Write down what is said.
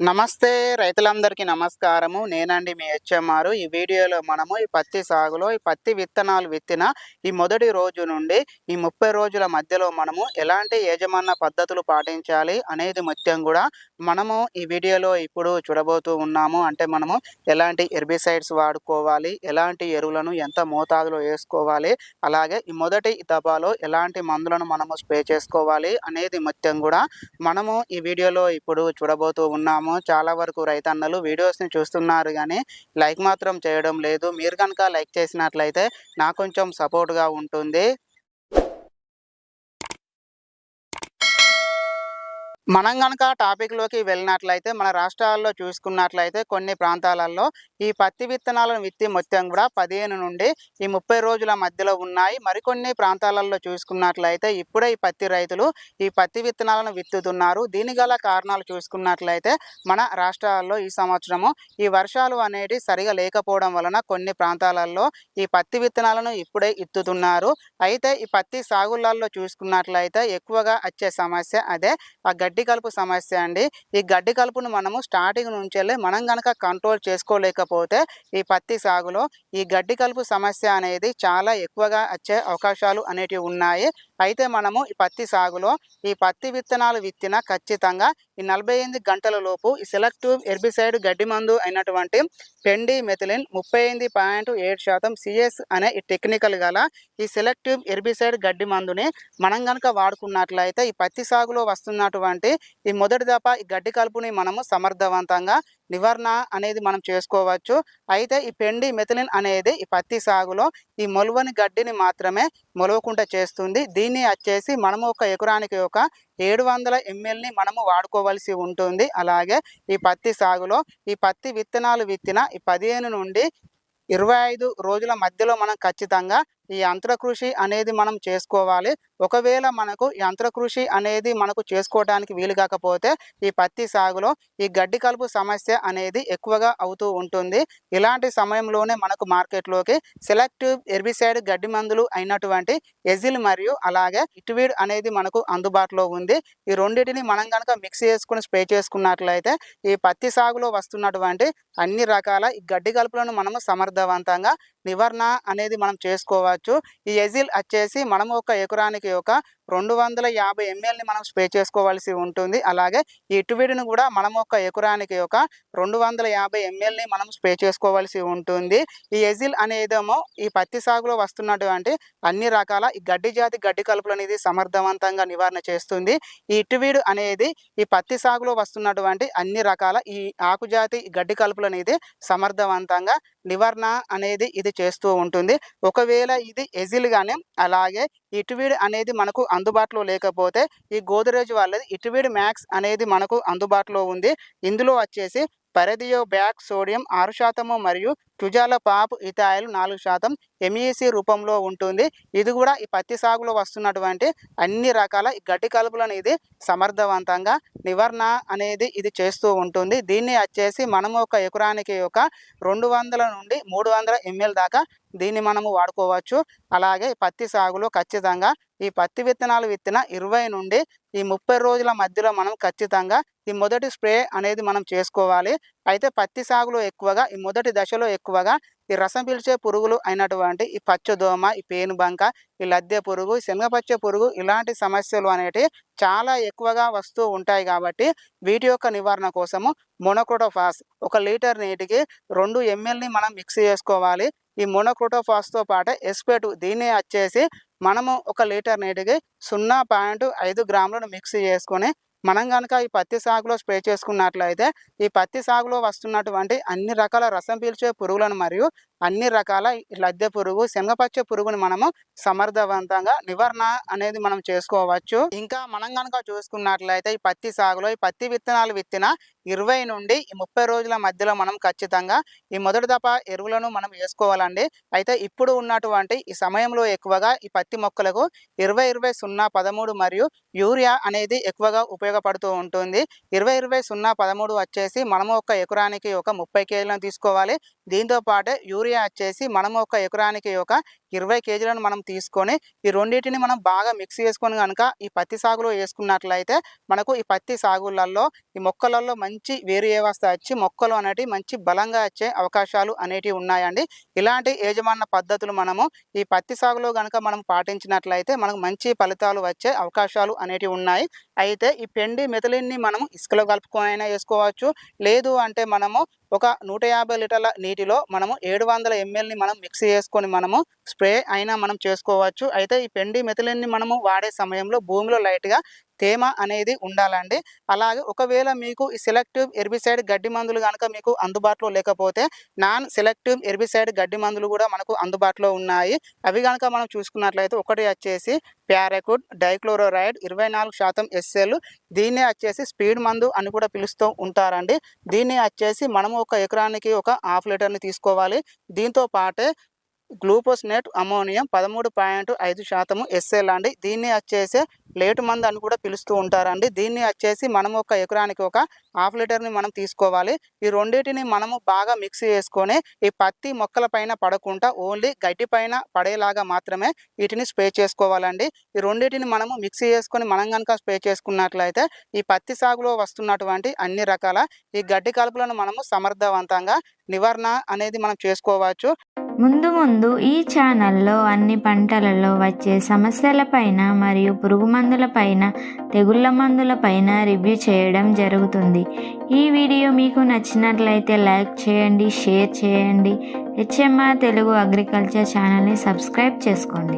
నమస్తే రైతులందరికీ నమస్కారము. నేనండి మీ హెచ్ఎంఆర్. ఈ వీడియోలో మనము ఈ పత్తి సాగులో ఈ పత్తి విత్తనాలు విత్తిన ఈ మొదటి రోజు నుండి ఈ ముప్పై రోజుల మధ్యలో మనము ఎలాంటి యజమాన పద్ధతులు పాటించాలి అనేది మొత్తం కూడా మనము ఈ వీడియోలో ఇప్పుడు చూడబోతూ ఉన్నాము. అంటే మనము ఎలాంటి ఎర్బిసైడ్స్ వాడుకోవాలి ఎలాంటి ఎరువులను ఎంత మోతాదులో వేసుకోవాలి అలాగే ఈ మొదటి దబాలో ఎలాంటి మందులను మనము స్ప్రే చేసుకోవాలి అనేది మొత్తం కూడా మనము ఈ వీడియోలో ఇప్పుడు చూడబోతూ ఉన్నాము. చాలా వరకు రైతన్నలు వీడియోస్ని చూస్తున్నారు కానీ లైక్ మాత్రం చేయడం లేదు. మీరు కనుక లైక్ చేసినట్లయితే నాకు కొంచెం సపోర్ట్గా ఉంటుంది. మనం కనుక టాపిక్లోకి వెళ్ళినట్లయితే మన రాష్ట్రాల్లో చూసుకున్నట్లయితే కొన్ని ప్రాంతాలలో ఈ పత్తి విత్తనాలను విత్తి మొత్తం కూడా పదిహేను నుండి ఈ ముప్పై రోజుల మధ్యలో ఉన్నాయి. మరికొన్ని ప్రాంతాలలో చూసుకున్నట్లయితే ఇప్పుడే ఈ పత్తి రైతులు ఈ పత్తి విత్తనాలను విత్తుతున్నారు. దీని గల కారణాలు చూసుకున్నట్లయితే మన రాష్ట్రాల్లో ఈ సంవత్సరము ఈ వర్షాలు అనేవి సరిగా లేకపోవడం వలన కొన్ని ప్రాంతాలలో ఈ పత్తి విత్తనాలను ఇప్పుడే ఇత్తుతున్నారు. అయితే ఈ పత్తి సాగులలో చూసుకున్నట్లయితే ఎక్కువగా వచ్చే సమస్య అదే. ఆ గడ్డి గడ్డి కలుపు సమస్య అండి. ఈ గడ్డి కలుపును మనము స్టార్టింగ్ నుంచి మనం కనుక కంట్రోల్ చేసుకోలేకపోతే ఈ పత్తి సాగులో ఈ గడ్డి కలుపు సమస్య అనేది చాలా ఎక్కువగా వచ్చే అవకాశాలు అనేటివి ఉన్నాయి. అయితే మనము ఈ పత్తి సాగులో ఈ పత్తి విత్తనాలు విత్తిన ఖచ్చితంగా ఈ నలభై ఎనిమిది గంటల లోపు ఈ సెలెక్టివ్ ఎర్బిసైడ్ గడ్డి మందు అయినటువంటి పెండి మెథిలిన్ ముప్పై ఎనిమిది పాయింట్ ఏడు శాతం సిఎస్ అనే ఈ టెక్నికల్ గల ఈ సెలెక్టివ్ ఎర్బిసైడ్ గడ్డి మందుని మనం కనుక వాడుకున్నట్లయితే ఈ పత్తి సాగులో వస్తున్నటువంటి ఈ మొదటి దప ఈ గడ్డి కలుపుని మనము సమర్థవంతంగా నివారణ అనేది మనం చేసుకోవచ్చు. అయితే ఈ పెండి మెథిలిన్ అనేది ఈ పత్తి సాగులో ఈ మొలవని గడ్డిని మాత్రమే మొలవకుండా చేస్తుంది. దీన్ని వచ్చేసి మనము ఒక ఎకరానికి ఒక ఏడు వందల ఎంఎల్ని మనము వాడుకోవాల్సి ఉంటుంది. అలాగే ఈ పత్తి సాగులో ఈ పత్తి విత్తనాలు విత్తిన ఈ పదిహేను నుండి ఇరవై ఐదు రోజుల మధ్యలో మనం ఖచ్చితంగా ఈ యంత్రకృషి అనేది మనం చేసుకోవాలి. ఒకవేళ మనకు యంత్రకృషి అనేది మనకు చేసుకోవడానికి వీలు కాకపోతే ఈ పత్తి సాగులో ఈ గడ్డి కలుపు సమస్య అనేది ఎక్కువగా అవుతూ ఉంటుంది. ఇలాంటి సమయంలోనే మనకు మార్కెట్లోకి సెలెక్టివ్ ఎర్బిసైడ్ గడ్డి మందులు అయినటువంటి ఎజిల్ మరియు అలాగే ఇటువీడ్ అనేది మనకు అందుబాటులో ఉంది. ఈ రెండింటిని మనం కనుక మిక్స్ చేసుకుని స్ప్రే చేసుకున్నట్లయితే ఈ పత్తి సాగులో వస్తున్నటువంటి అన్ని రకాల ఈ గడ్డి కలుపులను మనము సమర్థవంతంగా నివారణ అనేది మనం చేసుకోవచ్చు. ఈ ఎజిల్ వచ్చేసి మనము ఒక ఎకరానికి ఒక రెండు వందల యాభై ఎంఎల్ని మనం స్ప్రే చేసుకోవాల్సి ఉంటుంది. అలాగే ఈ ఇటువిడిని కూడా మనం ఒక ఎకరానికి ఒక రెండు వందల యాభై ఎంఎల్ని మనం స్ప్రే చేసుకోవాల్సి ఉంటుంది. ఈ ఎజిల్ అనేదేమో ఈ పత్తి సాగులో వస్తున్నటువంటి అన్ని రకాల ఈ గడ్డి జాతి గడ్డి కలుపులు అనేది సమర్థవంతంగా నివారణ చేస్తుంది. ఈ ఇటువీడు అనేది ఈ పత్తి సాగులో వస్తున్నటువంటి అన్ని రకాల ఈ ఆకుజాతి గడ్డి కలుపులు అనేది సమర్థవంతంగా నివారణ అనేది ఇది చేస్తూ ఉంటుంది. ఒకవేళ ఇది ఎజిల్ కానీ అలాగే ఇటువీడ్ అనేది మనకు అందుబాటులో లేకపోతే ఈ గోదరేజ్ వాళ్ళది ఇటువీడ్ మ్యాక్స్ అనేది మనకు అందుబాటులో ఉంది. ఇందులో వచ్చేసి పరిధియో బ్యాక్ సోడియం ఆరు శాతము మరియు తుజాల పాప్ ఇథాయిల్ నాలుగు శాతం ఎంఈసి రూపంలో ఉంటుంది. ఇది కూడా ఈ పత్తి సాగులో వస్తున్నటువంటి అన్ని రకాల ఈ గడ్డి కలుపులను ఇది సమర్థవంతంగా నివారణ అనేది ఇది చేస్తూ ఉంటుంది. దీన్ని వచ్చేసి మనము ఒక ఎకరానికి ఒక రెండు వందల నుండి మూడు వందల ఎంఎల్ దాకా దీన్ని మనము వాడుకోవచ్చు. అలాగే పత్తి సాగులో ఖచ్చితంగా ఈ పత్తి విత్తనాలు విత్తిన ఇరవై నుండి ఈ ముప్పై రోజుల మధ్యలో మనం ఖచ్చితంగా ఈ మొదటి స్ప్రే అనేది మనం చేసుకోవాలి. అయితే పత్తి సాగులో ఎక్కువగా ఈ మొదటి దశలో ఎక్కువగా ఈ రసం పీల్చే పురుగులు అయినటువంటి ఈ పచ్చదోమ ఈ పేనుబంక ఈ లద్దె పురుగు శనగపచ్చ పురుగు ఇలాంటి సమస్యలు అనేటివి చాలా ఎక్కువగా వస్తూ ఉంటాయి కాబట్టి వీటి యొక్క నివారణ కోసము మొనోక్రోటోఫాస్ ఒక లీటర్ నీటికి రెండు ఎంఎల్ని మనం మిక్స్ చేసుకోవాలి. ఈ మొనోక్రోటోఫాస్తో పాటు ఎస్పేటు దీన్ని వచ్చేసి మనము ఒక లీటర్ నీటికి సున్నా పాయింట్ ఐదు గ్రాములను మిక్స్ చేసుకొని మనం కనుక ఈ పత్తి సాగులో స్ప్రే చేసుకున్నట్లయితే ఈ పత్తి సాగులో వస్తున్నటువంటి అన్ని రకాల రసం పీల్చే పురుగులను మరియు అన్ని రకాల లద్దె పురుగు శనగపచ్చ పురుగుని మనము సమర్థవంతంగా నివారణ అనేది మనం చేసుకోవచ్చు. ఇంకా మనం కనుక చూసుకున్నట్లయితే ఈ పత్తి సాగులో ఈ పత్తి విత్తనాలు విత్తిన ఇరవై నుండి ముప్పై రోజుల మధ్యలో మనం ఖచ్చితంగా ఈ మొదటి దప ఎరువులను మనం వేసుకోవాలండి. అయితే ఇప్పుడు ఉన్నటువంటి ఈ సమయంలో ఎక్కువగా ఈ పత్తి మొక్కలకు ఇరవై ఇరవై సున్నా పదమూడు మరియు యూరియా అనేది ఎక్కువగా ఉపయోగపడుతూ ఉంటుంది. ఇరవై ఇరవై సున్నా పదమూడు వచ్చేసి మనము ఒక ఎకరానికి ఒక ముప్పై కేజీలను తీసుకోవాలి. దీంతో పాటు యూరియా వచ్చేసి మనము ఒక ఎకరానికి ఒక ఇరవై కేజీలను మనం తీసుకొని ఈ రెండింటిని మనం బాగా మిక్స్ చేసుకొని కనుక ఈ పత్తి సాగులో వేసుకున్నట్లయితే మనకు ఈ పత్తి సాగులలో ఈ మొక్కలలో మంచి వేరు వ్యవస్థ వచ్చి మొక్కలు అనేటివి మంచి బలంగా వచ్చే అవకాశాలు అనేటివి ఉన్నాయండి. ఇలాంటి యజమాన పద్ధతులు మనము ఈ పత్తి సాగులో కనుక మనం పాటించినట్లయితే మనకు మంచి ఫలితాలు వచ్చే అవకాశాలు అనేటివి ఉన్నాయి. అయితే ఈ పెండి మెథలిన్ని మనం ఇసుకలో కలుపుకొని అయినా వేసుకోవచ్చు. లేదు అంటే మనము ఒక నూట యాభై లీటర్ల నీటిలో మనము ఏడు వందల ఎంఎల్ని మనం మిక్స్ చేసుకొని మనము స్ప్రే అయినా మనం చేసుకోవచ్చు. అయితే ఈ పెండి మెతులన్నీ మనము వాడే సమయంలో భూమిలో లైట్గా తేమ అనేది ఉండాలండి. అలాగే ఒకవేళ మీకు ఈ సెలెక్టివ్ ఎర్బిసైడ్ గడ్డి మందులు కనుక మీకు అందుబాటులో లేకపోతే నాన్ సెలెక్టివ్ ఎర్బిసైడ్ గడ్డి మందులు కూడా మనకు అందుబాటులో ఉన్నాయి. అవి కనుక మనం చూసుకున్నట్లయితే ఒకటి వచ్చేసి ప్యారకుడ్ డైక్లోరోరైడ్ ఇరవై నాలుగు శాతం ఎస్ఎల్. దీన్నే వచ్చేసి స్పీడ్ మందు అని కూడా పిలుస్తూ ఉంటారండి. దీన్ని వచ్చేసి మనము ఒక ఎకరానికి ఒక హాఫ్ లీటర్ని తీసుకోవాలి. దీంతో పాటే గ్లూకోస్ నెట్ అమోనియం పదమూడు పాయింట్ ఐదు శాతము ఎస్ఎల్ అండి. దీన్ని వచ్చేసి లేటు మందు అని కూడా పిలుస్తూ ఉంటారండి. దీన్ని వచ్చేసి మనం ఒక ఎకరానికి ఒక హాఫ్ లీటర్ని మనం తీసుకోవాలి. ఈ రెండింటిని మనము బాగా మిక్స్ చేసుకొని ఈ పత్తి మొక్కల పైన పడకుండా ఓన్లీ గడ్డి పైన పడేలాగా మాత్రమే వీటిని స్ప్రే చేసుకోవాలండి. ఈ రెండింటిని మనము మిక్స్ చేసుకొని మనం కనుక స్ప్రే చేసుకున్నట్లయితే ఈ పత్తి సాగులో వస్తున్నటువంటి అన్ని రకాల ఈ గడ్డి కలుపులను మనము సమర్థవంతంగా నివారణ అనేది మనం చేసుకోవచ్చు. ముందు ముందు ఈ ఛానల్లో అన్ని పంటలలో వచ్చే సమస్యలపైన మరియు పురుగు మందులపైన తెగుళ్ళ మందులపైన రివ్యూ చేయడం జరుగుతుంది. ఈ వీడియో మీకు నచ్చినట్లయితే లైక్ చేయండి షేర్ చేయండి. హెచ్ఎంఆర్ తెలుగు అగ్రికల్చర్ ఛానల్ని సబ్స్క్రైబ్ చేసుకోండి.